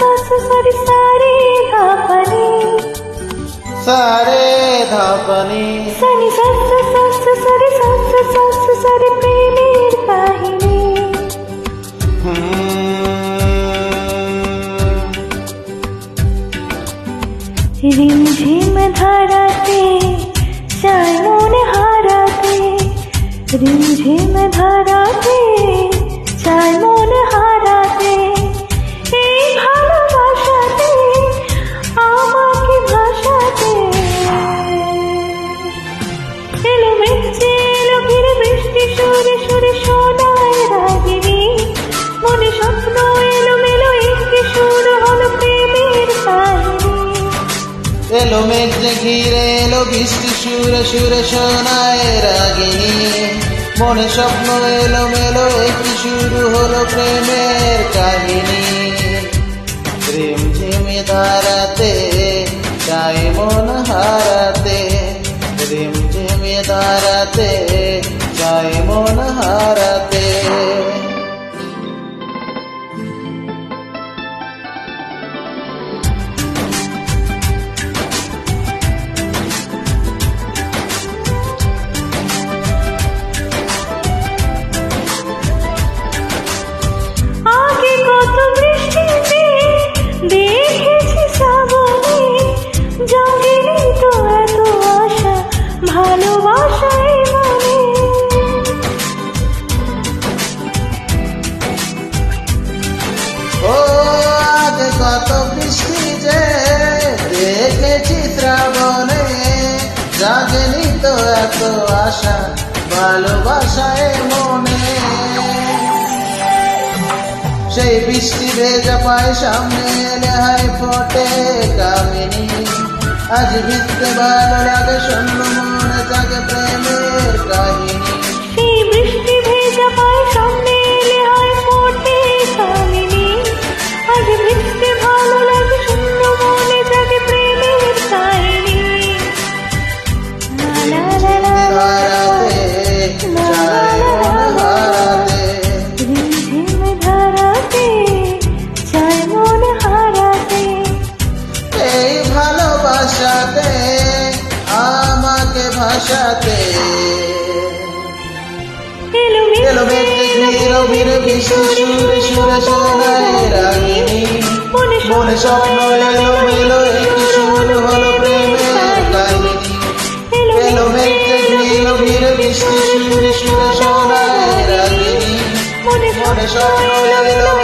সারি সারে ধাপনি সারে ধাপনি সানি সাস সাস সারি সাস সাস সারি প্রেমের কাহিনী রিমঝিম ধারাতে চাই মনে হারাতে রিমঝিম ধারাতে এলো মেঘ ঘিরে, এলো বৃষ্টি, সুরে সুরে শোনায় রাগিনী মনে স্বপ্ন এলো মেলো, একটি শুরু হলো প্রেমের কাহিনী। প্রেম ঝিমে ধারাতে চাই মন হারাতে। প্রেম ঝিমে ধারাতে জাগেনি তো এত আশা ভালোবাসায় মনে। সেই বৃষ্টি ভেজা পায় সামনে এলে হাই ফোটে কামিনী। আজ ভিত্তে ভালো লাগে, শূন্য মনে থাকে প্রেমের কাহিনী। ভাষাতে স্বপ্ন এলো মেলো একটি এলো মেঘে ধীর ধীরে বৃষ্টি সুরে সুরে সোনায় রাঙিনি মনে স্বপ্ন এলো